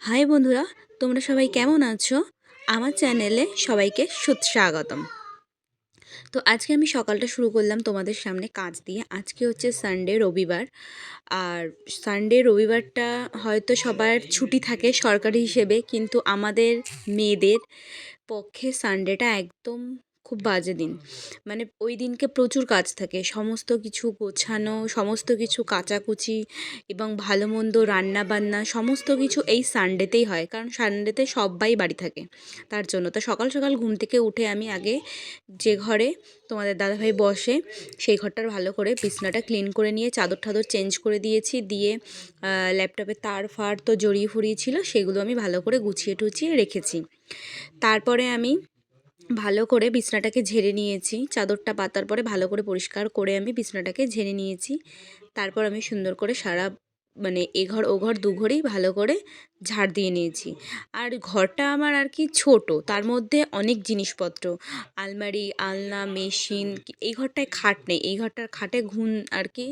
High বন্ধুরা, তোমরা সবাই কেমন আছো? আমার চ্যানেলে সবাইকে সুস্বাগতম। তো আজকে আমি সকালটা শুরু করলাম তোমাদের সামনে কাজ দিয়ে। আজকে হচ্ছে সানডে রবিবার। আর সানডে রবিবারটা হয়তো সবার ছুটি থাকে সরকারি হিসেবে, কিন্তু আমাদের মেয়েদের পক্ষে সানডেটা একদম খুব বাজে দিন। মানে ওই দিনকে প্রচুর কাজ থাকে। সমস্ত কিছু গোছানো, সমস্ত কিছু কাচাকুচি এবং ভালো মন্দ রান্নাবান্না, সমস্ত কিছু এই সানডেতেই হয়। কারণ সানডেতে সবাই বাড়ি থাকে। তার জন্য। তো সকাল সকাল ঘুম থেকে উঠে আমি আগে যে ঘরে তোমাদের দাদাভাই বসে, সেই ঘরটার ভালো করে বিছনাটা ক্লিন করে নিয়ে চাদর ঠাদর চেঞ্জ করে দিয়েছি। দিয়ে ল্যাপটপে তার ফার তো জড়িয়ে ফুরিয়ে ছিল, সেগুলো আমি ভালো করে গুছিয়ে টুছিয়ে রেখেছি। তারপরে আমি ভালো করে বিছনাটাকে ঝেড়ে নিয়েছি। চাদরটা পাতার পরে ভালো করে পরিষ্কার করে আমি বিছনাটাকে ঝেড়ে নিয়েছি। তারপর আমি সুন্দর করে সারা মানে এ ঘর, ও ঘর দু ঘরেই ভালো করে ঝাড় দিয়ে নিয়েছি। আর ঘরটা আমার আর কি ছোট, তার মধ্যে অনেক জিনিসপত্র, আলমারি, আলনা, মেশিন এই ঘরটায় খাট নেই। এই ঘরটার খাটে ঘুম আর কি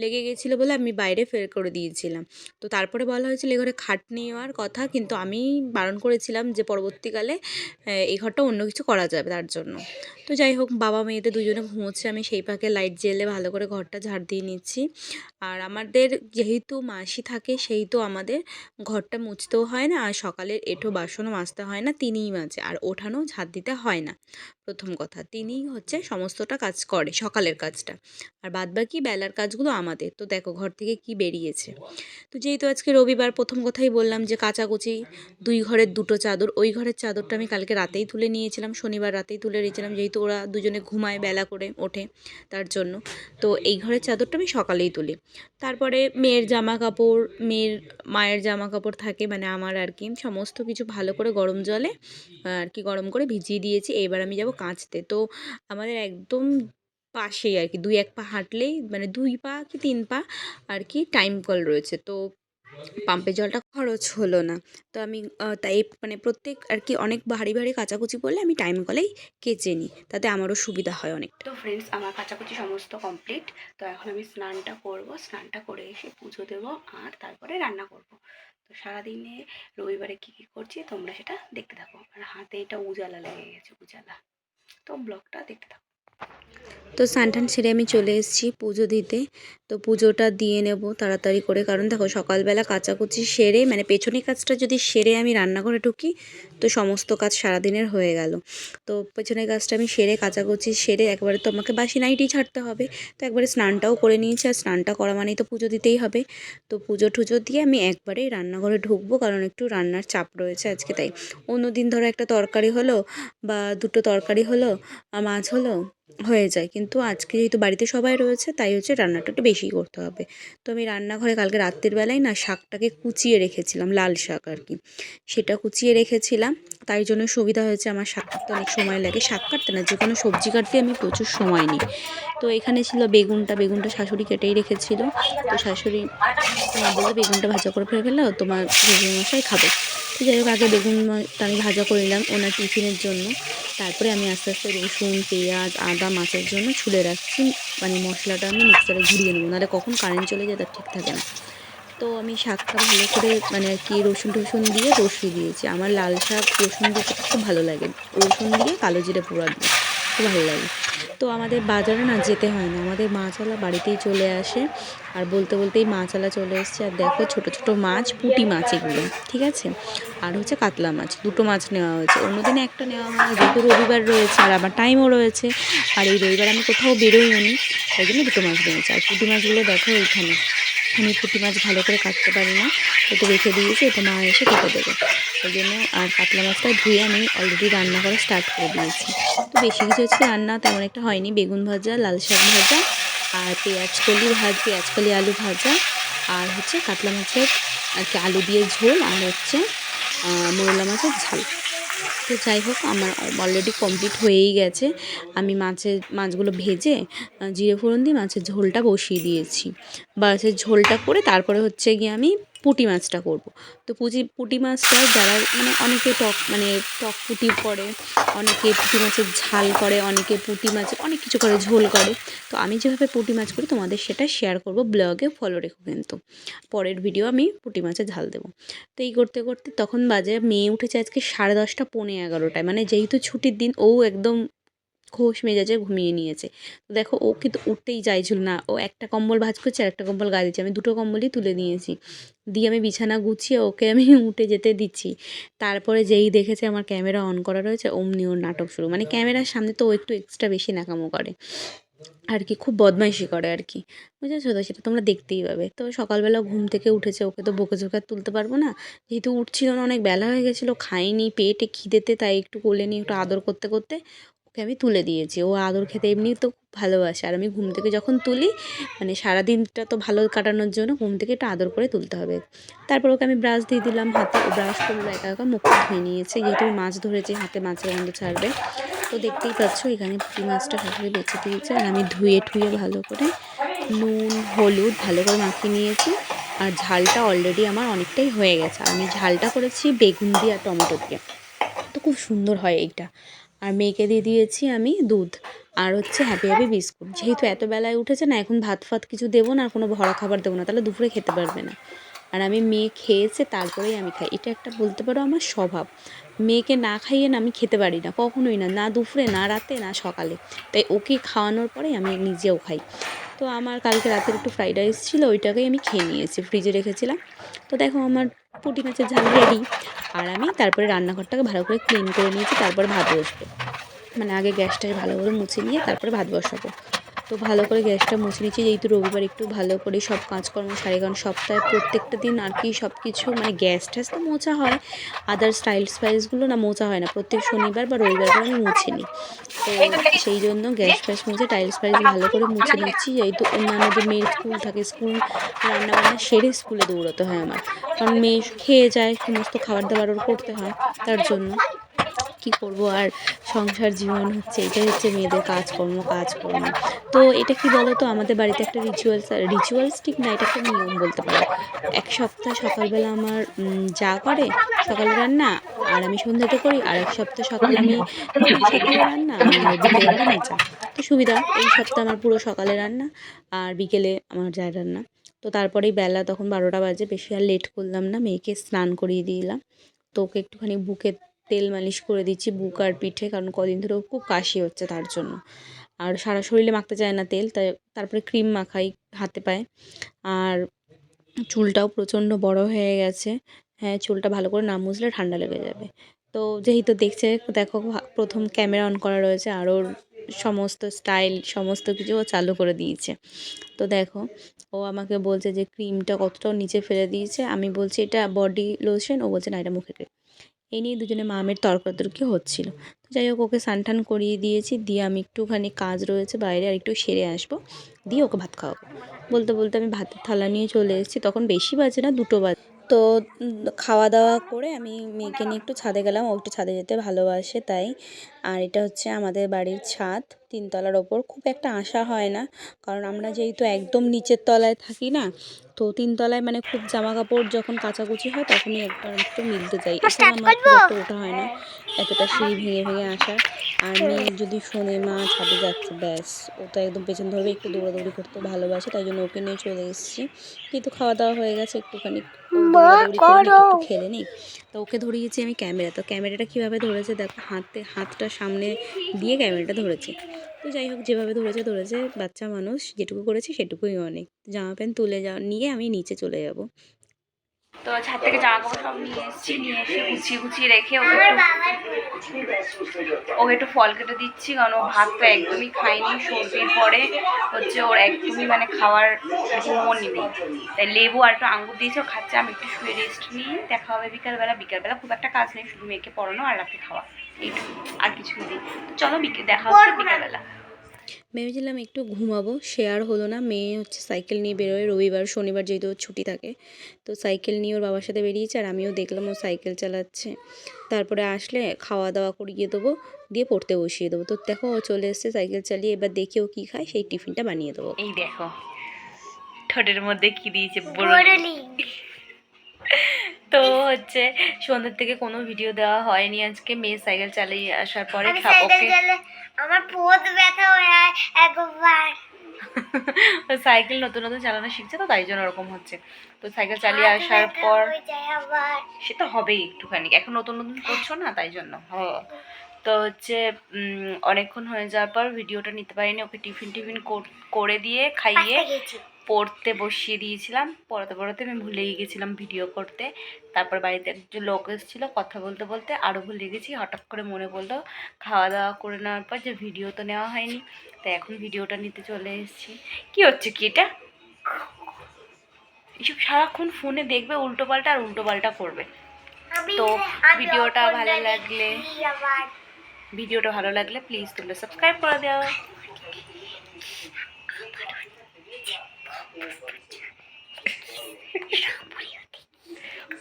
লেগে গেছিল বলে আমি বাইরে ফের করে দিয়েছিলাম। তো তারপরে বলা হয়েছিল এই ঘরে খাট নেওয়ার কথা, কিন্তু আমি বারণ করেছিলাম যে পরবর্তীকালে এই ঘরটা অন্য কিছু করা যাবে তার জন্য। তো যাই হোক, বাবা মেয়েদের দুজনে ঘুমোচ্ছে, আমি সেই পাকে লাইট জ্বেলে ভালো করে ঘরটা ঝাড় দিয়ে নিচ্ছি। আর আমাদের যেহেতু মাসি থাকে সেই তো আমাদের ঘরটা মুছতেও হয় না আর সকালের এঁঠো বাসনও মাজতে হয় না, তিনিই মাজে। আর ওঠানো ঝাঁট দিতে হয় না। প্রথম কথা। তিনিই হচ্ছে সমস্তটা কাজ করে, সকালের কাজটা। আর বাদবাকি বেলার কাজগুলো আমাদের। তো দেখো ঘর থেকে কি বেরিয়েছে। তো যেহেতু আজকে রবিবার, প্রথম কথাই বললাম যে কাচাকুচি, দুই ঘরের দুটো চাদর। ওই ঘরের চাদরটা আমি কালকে রাতেই তুলে নিয়েছিলাম, শনিবার রাতেই তুলে নিয়েছিলাম যেহেতু ওরা দুজনে ঘুমায় বেলা করে ওঠে তার জন্য। তো এই ঘরের চাদরটা আমি সকালেই তুলি। তারপরে মেয়ের জামা কাপড় মেয়ের, মায়ের জামা কাপড় থাকে মানে আমার আর কি, সমস্ত কিছু ভালো করে গরম জলে, আর কি গরম করে ভিজিয়ে দিয়েছি। এবার আমি যাব কাচতে। তো আমাদের একদম পাশেই আর কি দুই এক পা হাঁটলেই মানে দুই পা কি তিন পা আর কি টাইম কল রয়েছে। তো পাম্পের জলটা খরচ হলো না। তো আমি তাই মানে প্রত্যেক আর কি অনেক ভারী ভারী কাচাকুচি করলে আমি টাইম কলেই কেচে নিই। তাতে আমারও সুবিধা হয় অনেক তো ফ্রেন্ডস আমার কাচাকুচি সমস্ত কমপ্লিট তো এখন আমি স্নানটা করব, স্নানটা করে এসে পুজো দেবো আর তারপরে রান্না করব। তো সারাদিনে রবিবারে কী কী করছি তোমরা সেটা দেখতে থাকো। আর হাতে এটা উজালা লেগে গেছে, উজালা। তো ব্লগটা দেখতে থাকো। তো স্নান সেরে আমি চলে এসেছি পুজো দিতে। তো পুজোটা দিয়ে নেব তাড়াতাড়ি করে। কারণ দেখো, সকালবেলা কাচাকুচি সেরে মানে পেছনের কাজটা যদি সেরে আমি রান্নাঘরে ঢুকি, তো সমস্ত কাজ সারাদিনের হয়ে গেল। তো পেছনের কাজটা আমি সেরে, কাচাকুচি সেরে, একবারে তো আমাকে বাসি নাইটি ছাড়তে হবে। তো একবারে স্নানটাও করে নিয়েছি, আর স্নানটা করা মানেই তো পুজো দিতেই হবে। তো পুজো টুজো দিয়ে আমি একবারেই রান্নাঘরে ঢুকবো, কারণ একটু রান্নার চাপ রয়েছে আজকে, তাই। অন্য দিন ধরো একটা তরকারি হলো, বা দুটো তরকারি হলো মাছ হলো হয়ে যায়। কিন্তু আজকে যেহেতু বাড়িতে সবাই রয়েছে, তাই হচ্ছে রান্নাটা একটু বেশি করতে হবে। তো আমি রান্নাঘরে কালকে রাত্রির বেলায় না শাকটাকে কুচিয়ে রেখেছিলাম, লাল শাক আর কি। সেটা কুচিয়ে রেখেছিলাম। তাই জন্য সুবিধা হয়েছে আমার শাক কাটতে অনেক সময় লাগে। শাক কাটতে না যে কোনো সবজি কাটতে আমি প্রচুর সময় নিই। তো এখানে ছিল বেগুনটা বেগুনটা শাশুড়ি কেটেই রেখেছিল। তো শাশুড়ি বলল, বেগুনটা ভাজা করে ফেলে ফেলো, তোমার মশাই খাবে। তো যাই হোক, আগে বেগুনটা আমি ভাজা করে নিলাম ওনার টিফিনের জন্য। তারপরে আমি আস্তে আস্তে রসুন, পেঁয়াজ, আদা মাছের জন্য ছুলে রাখছি। মানে মশলাটা আমি মিক্সারে ঘুরিয়ে নেব, নাহলে কখন কারেন্ট চলে যায় তার ঠিক থাকে না। তো আমি শাকটা ভালো করে মানে আর কি রসুন টসুন দিয়ে রসিয়ে দিয়েছি। আমার লাল শাক রসুন দিতে খুব ভালো লাগে। রসুন দিয়ে কালো জিরে পোড়া দিয়ে। ভালো লাগে। তো আমাদের বাজারে না যেতে হয় না। আমাদের মাছওয়ালা বাড়িতেই চলে আসে আর বলতে বলতেই মাছওয়ালা চলে এসছে। আর দেখো ছোট ছোট মাছ, পুঁটি মাছ এগুলো, ঠিক আছে? আর হচ্ছে কাতলা মাছ, দুটো মাছ নেওয়া হয়েছে। অন্যদিনে একটা নেওয়া হয় যেহেতু রবিবার রয়েছে আর আমার টাইমও রয়েছে। আর এই রবিবার আমি কোথাও বেরোইও নি তাই জন্য দুটো মাছ নিয়েছি। আর পুঁটি মাছগুলো দেখো এইখানে। আমি পুঁটি মাছ ভালো করে কাটতে পারি না। এটা রেখে দিয়েছি, এটা মা এসে কেটে দেবে। ওই জন্য আর কাতলা মাছটা ধুয়ে আমি অলরেডি রান্না করা স্টার্ট করে দিয়েছি। তো বেশি কিছু হচ্ছে রান্না তেমন একটা হয়নি। বেগুন ভাজা, লাল শাক ভাজা, আর পেঁয়াজ কলি ভাজ, পেঁয়াজ কলি আলু ভাজা, আর হচ্ছে কাতলা মাছের আর কি আলু দিয়ে ঝোল, আর হচ্ছে মোরলা মাছের ঝাল। তো যাই হোক, আমার অলরেডি কমপ্লিট হয়েই গেছে। আমি মাছের, মাছগুলো ভেজে জিরে ফোড়ন দিয়ে মাছের ঝোলটা বসিয়ে দিয়েছি। মাছের ঝোলটা করে তারপরে হচ্ছে গিয়ে আমি পুঁটি মাছটা করব। তো পুঁজি, পুঁটি মাছটা যারা মানে অনেকে টক মানে টক পুঁটি করে, অনেকে পুঁটি মাছের ঝাল করে, অনেকে পুঁটি মাছ, অনেক কিছু করে, ঝোল করে, তো আমি যেভাবে পুঁটি মাছ করি তোমাদের সেটা শেয়ার করব ব্লগে ফলো রেখো কিন্তু। পরের ভিডিও আমি পুঁটি মাছের ঝাল দেবো। তো এই করতে করতে তখন বাজে, মেয়ে উঠেছে আজকে সাড়ে দশটা, পৌনে এগারোটায় মানে যেহেতু ছুটির দিন, ও একদম ঘোষ মেজাজে ঘুমিয়ে নিয়েছে। দেখো, ও কিন্তু উঠতেই চাইছিল না। ও একটা কম্বল ভাজ করছে আর একটা কম্বল গায়ে দিচ্ছে। আমি দুটো কম্বলই তুলে নিয়েছি। দিয়ে আমি বিছানা গুছিয়ে ওকে আমি উঠে যেতে দিচ্ছি। তারপরে যেই দেখেছে আমার ক্যামেরা অন করা রয়েছে, অমনি ওর নাটক শুরু। মানে ক্যামেরার সামনে তো ও একটু এক্সট্রা বেশি নাকামো করে। আর কি, খুব বদমাইশি করে আর কি। বুঝেছ তো? সেটা তোমরা দেখতেই পাবে। তো সকালবেলা ঘুম থেকে উঠেছে। ওকে তো বকে ঝোকে তুলতে পারব না। যেহেতু উঠছিল না, অনেক বেলা হয়ে গেছিল, খাইনি। পেটে খিদেতে, তাই একটু কোলে নিয়ে একটু আদর করতে করতে ওকে আমি তুলে দিয়েছি। ও আদর খেতে এমনি তো খুব ভালোবাসে। আর আমি ঘুম থেকে যখন তুলি মানে সারাদিনটা তো ভালো কাটানোর জন্য ঘুম থেকে একটু আদর করে তুলতে হবে। তারপর ওকে আমি ব্রাশ দিয়ে দিলাম হাতে। ব্রাশ করল, একা একা মুখ ধুয়ে নিয়েছে। যেহেতু মাছ ধরেছি, হাতে মাছের গন্ধ ছাড়বে। তো দেখতেই পাচ্ছ, এখানে পুঁটি মাছটা শাশুড়ি বেছে দিয়েছে। আর আমি ধুয়ে ঠুয়ে ভালো করে নুন, হলুদ ভালো করে মাখিয়ে নিয়েছি। আর ঝালটা অলরেডি আমার অনেকটাই হয়ে গেছে। আমি ঝালটা করেছি বেগুন দিয়ে আর টমেটো দিয়ে। তো খুব সুন্দর হয় এইটা। আর মেয়েকে দিয়ে দিয়েছি আমি দুধ। আর হচ্ছে হ্যাপি হ্যাপি বিস্কুট যেহেতু এত বেলায় উঠেছে না, এখন ভাত ফাত কিছু দেবো না, আর কোনো ভরা খাবার দেবো না, তাহলে দুপুরে খেতে পারবে না। আর আমি মেয়ে খেয়েছে, তারপরেই আমি খাই। এটা একটা বলতে পারো আমার স্বভাব। মেয়েকে না খাইয়ে না আমি খেতে পারি না, কখনোই না না দুপুরে, না রাতে, না সকালে। তাই ওকে খাওয়ানোর পরে আমি নিজেও খাই। তো আমার কালকে রাতের একটু ফ্রাইড রাইস ছিল, ওইটাকেই আমি খেয়ে নিয়েছি। ফ্রিজে রেখেছিলাম। তো দেখো, আমার পুটি মাছের ঝাল রেডি আর আমি তারপরে রান্নাঘরটাকে ভালো করে ক্লিন করে নিয়েছি, তারপর ভাত বসবো। মানে আগে গ্যাসটাকে ভালো করে মুছে নিয়ে তারপরে ভাত বসাবো। তো ভালো করে গ্যাসটা মুছে নিচ্ছি, যেহেতু রবিবার একটু ভালো করে সব কাজকর্ম সারি, কারণ সপ্তাহে প্রত্যেকটা দিন আর কি সব কিছু মানে গ্যাস ট্যাস তো মোছা হয় আদার স্টাইল স্পাইসগুলো না মোছা হয় না, প্রত্যেক শনিবার বা রবিবার করে আমি মুছে নিই। তো সেই জন্য গ্যাস ফ্যাস মুছে টাইলস ফাইলস ভালো করে মুছে নিচ্ছি, যেহেতু অন্যান্যদের মেয়ের স্কুল থাকে, স্কুল রান্না বান্না সেরে স্কুলে দৌড়াতে হয় আমার, কারণ মেয়ে খেয়ে যায়, সমস্ত খাবার দাবার করতে হয়, তার জন্য। কি করব আর সংসার জীবন হচ্ছে, এটাই হচ্ছে মেয়েদের কাজকর্ম কাজকর্ম। তো এটা কি বলো তো আমাদের বাড়িতে একটা রিচুয়ালস রিচুয়ালস ঠিক না, এটা একটা নিয়ম বলতে পারো। এক সপ্তাহ সকালবেলা আমার যা করে, সকালে রান্না, আর আমি সন্ধ্যাতে করি, আর এক সপ্তাহ সকালে আমি সকালে রান্না যা। তো সুবিধা, এই সপ্তাহ আমার পুরো সকালে রান্না, আর বিকেলে আমার যায় রান্না। তো তারপরেই বেলা তখন বারোটা বাজে, বেশি আর লেট করলাম না, মেয়েকে স্নান করিয়ে দিলাম তো ওকে একটুখানি বুকে তেল মালিশ করে দিচ্ছি বুক আর পিঠে, কারণ কদিন ধরে ওর খুব কাশি হচ্ছে তার জন্য। আর সারা শরীরে মাখতে চায় না তেল, তাই তারপরে ক্রিম মাখাই হাতে পায়ে। আর চুলটাও প্রচণ্ড বড় হয়ে গেছে। হ্যাঁ চুলটা ভালো করে না মুছলে ঠান্ডা লেগে যাবে। তো যেহেতু দেখছে, দেখো প্রথম ক্যামেরা অন করা রয়েছে, আর ওর সমস্ত স্টাইল, সমস্ত কিছু ও চালু করে দিয়েছে। তো দেখো, ও আমাকে বলছে যে, ক্রিমটা কতটাও নিচে ফেলে দিয়েছে? আমি বলছি, এটা বডি লোশন, ও বলছে, না, এটা মুখে ক্রিম এই নিয়ে দুজনে মামের তর্কাতর্কি হচ্ছিল। তো যাই হোক, ওকে স্নান করিয়ে দিয়েছি। দিয়ে আমি একটুখানি কাজ রয়েছে বাইরে আর একটু সেরে আসব। দিয়ে ওকে ভাত খাওয়াবো। বলতে বলতে আমি ভাতের থালা নিয়ে চলে এসেছি। তখন বেশি বাজে না, দুটো বাজে। তো খাওয়া দাওয়া করে আমি মেয়েকে নিয়ে একটু ছাদে গেলাম। ও একটু ছাদে যেতে ভালোবাসে তাই। আর এটা হচ্ছে আমাদের বাড়ির ছাদ, তিনতলার ওপর। খুব একটা আশা হয় না, কারণ আমরা যেহেতু একদম নিচের তলায় থাকি না তো তিনতলায় মানে খুব জামা কাপড় যখন কাচাকুচি হয় তখনই একবার একটু মিলতে যাই। এছাড়া আমার খুব একটা ওঠা হয় না। এতটা সিঁড়ি ভেঙে ভেঙে আসা। আর মেয়ে যদি শোনে মা ছাদে যাচ্ছে। ব্যাস ও তো একদম পেছন ধরবে একটু দৌড়াদৌড়ি করতে ভালোবাসে তাই জন্য ওকে নিয়ে চলে এসেছি। কিন্তু খাওয়া দাওয়া হয়ে গেছে একটুখানি। একটু খেলে নিক তো ওকে ধরিয়েছি আমি ক্যামেরা। তো ক্যামেরাটা কীভাবে ধরেছে? দেখো হাতে হাতটা সামনে দিয়ে ক্যামেরাটা ধরেছে। তো যাই হোক, যেভাবে ধরেছে ধরেছে, বাচ্চা মানুষ, যেটুকু করেছি সেটুকুই অনেক। জামা প্যান্ট তুলে যাওয়া নিয়ে আমি নিচে চলে যাব। তো ছাদ থেকে জামা কাপড় সব নিয়ে এসেছি, নিয়ে এসে গুছিয়ে গুছিয়ে রেখে ওকে একটু ওকে একটু ফল কেটে দিচ্ছি, কারণ ও ভাত তো একদমই খায়নি, সর্দির পরে হচ্ছে ওর একদমই মানে খাওয়ার একটু মন নেই। তাই লেবু আর একটু আঙ্গুর দিয়েছে, ও খাচ্ছে, আমি একটু শুয়ে রেস্ট নিই, দেখা হবে বিকালবেলা। বিকালবেলা খুব একটা কাজ নেই, শুধু মেয়েকে পড়ানো আর রাতে খাওয়া। এইটুকু আর কিছুই নেই। চলো বিকেল দেখা হচ্ছে বিকালবেলা। ভেবেছিলাম একটু ঘুমাবো শেয়ার হলো না মেয়ে হচ্ছে সাইকেল নিয়ে বেরোয় রবিবার শনিবার যেহেতু ওর ছুটি থাকে। তো সাইকেল নিয়ে ওর বাবার সাথে বেরিয়েছে আর আমিও দেখলাম ও সাইকেল চালাচ্ছে। তারপরে আসলে খাওয়া দাওয়া করিয়ে দেবো দিয়ে পড়তে বসিয়ে দেবো। তো দেখো ও চলে এসছে সাইকেল চালিয়ে এবার দেখি ও কী খায় সেই টিফিনটা বানিয়ে দেবো। এই দেখো ঠোঁটের মধ্যে কি দিয়েছে বড়লি তো হচ্ছে সন্ধ্যের থেকে কোনো ভিডিও দেওয়া হয়নি। আজকে মেয়ে সাইকেল চালিয়ে আসার পরে ওকে আমার পোদ ব্যথা হয়ে একবার। সাইকেল নতুন নতুন চালানো শিখছে তো তাই জন্য ওরকম হচ্ছে। তো সাইকেল চালিয়ে আসার পর আবার। সেটা হবেই একটুখানি। এখন নতুন নতুন করছ না তাই জন্য। তো হচ্ছে অনেকক্ষণ হয়ে যাওয়ার পর ভিডিওটা নিতে পারিনি। ওকে টিফিন টিফিন করে দিয়ে খাইয়ে পড়তে বসিয়ে দিয়েছিলাম পড়াতে পড়াতে আমি ভুলেই গেছিলাম ভিডিও করতে তারপর বাড়িতে একজন লোক এসেছিল কথা বলতে বলতে আরও ভুলে গেছি হঠাৎ করে মনে পড়ল খাওয়া দাওয়া করে নেওয়ার পর যে ভিডিও তো নেওয়া হয়নি তাই এখন ভিডিওটা নিতে চলে এসেছি কি হচ্ছে কি এটা এসব সারাক্ষণ ফোনে দেখবে উল্টো পাল্টা আর উল্টো পাল্টা করবে তো ভিডিওটা ভালো লাগলে ভিডিওটা ভালো লাগলে প্লিজ তোমরা সাবস্ক্রাইব করে দাও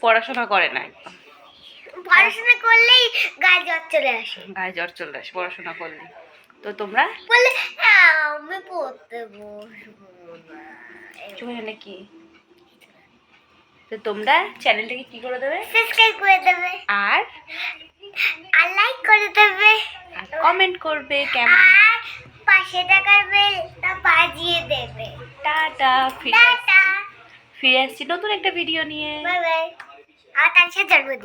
পড়াশোনা করে না পড়াশোনা করলেই গায়ে জ্বর চলে আসে। গায়ে জ্বর চলে আসে পড়াশোনা করলে। তো তোমরা? বলে আমি পড়তে বসবো না। চোখে নাকি তো তোমরা চ্যানেলটাকে কি করে দেবে? সাবস্ক্রাইব করে দেবে। আর? আর লাইক করে দেবে। আর কমেন্ট করবে কেমন? আর পাঁচশো টাকার বেলটা বাজিয়ে দেবে। টাটা ফিরে আস- ফিরে আসছি নতুন একটা ভিডিও নিয়ে। আর তার সাথে জন্মদিন।